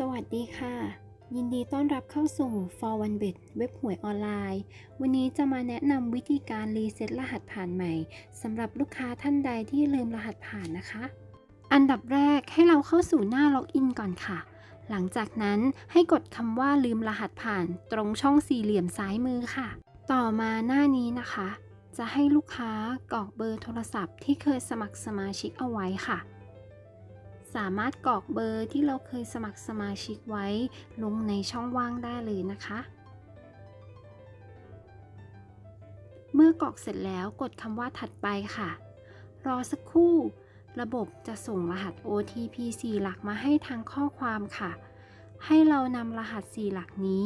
สวัสดีค่ะ ยินดีต้อนรับเข้าสู่ For One Bet เว็บหวยออนไลน์ วันนี้จะมาแนะนำวิธีการรีเซ็ตรหัสผ่านใหม่สำหรับลูกค้าท่านใดที่ลืมรหัสผ่านนะคะ อันดับแรกให้เราเข้าสู่หน้าล็อกอินก่อนค่ะ หลังจากนั้นให้กดคำว่าลืมรหัสผ่านตรงช่องสี่เหลี่ยมซ้ายมือค่ะ ต่อมาหน้านี้นะคะ จะให้ลูกค้ากรอกเบอร์โทรศัพท์ที่เคยสมัครสมาชิกเอาไว้ค่ะ สามารถกรอกเบอร์ที่เราเคยสมัครสมาชิกไว้ ลงในช่องว่างได้เลยนะคะ เมื่อกรอกเสร็จแล้วกดคำว่าถัดไปค่ะ รอสักครู่ ระบบจะส่งรหัส OTP 4 หลักมาให้ทางข้อความค่ะ ให้เรานำรหัส 4 หลักนี้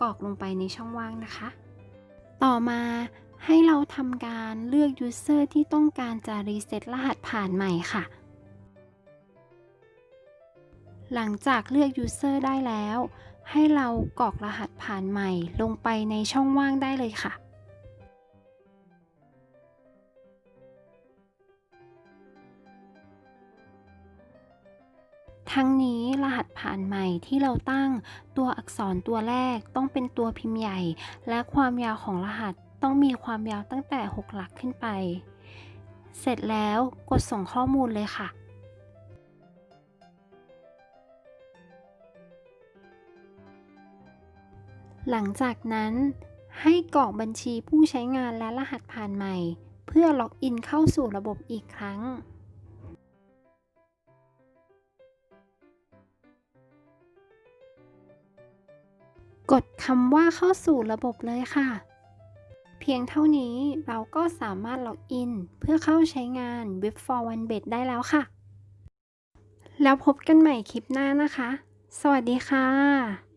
กรอกลงไปในช่องว่างนะคะ ต่อมาให้เราทำการเลือก User ที่ต้องการจะรีเซ็ตรหัสผ่านใหม่ค่ะ หลังจากเลือก User ได้แล้ว ให้เรากรอกรหัสผ่านใหม่ลงไปในช่องว่างได้เลยค่ะ ทั้งนี้รหัสผ่านใหม่ที่เราตั้งตัวอักษรตัวแรกต้องเป็นตัวพิมพ์ใหญ่ และความยาวของรหัสต้องมีความยาวตั้งแต่ 6 หลักขึ้นไป เสร็จแล้วกดส่งข้อมูลเลยค่ะ หลังจากนั้น ให้กรอกบัญชีผู้ใช้งานและรหัสผ่านใหม่ เพื่อล็อกอินเข้าสู่ระบบอีกครั้ง กดคำว่าเข้าสู่ระบบเลยค่ะ เพียงเท่านี้เราก็สามารถล็อกอิน เพื่อเข้าใช้งานเว็บ for one bet ได้แล้วค่ะ แล้วพบกันใหม่คลิปหน้านะคะ สวัสดีค่ะ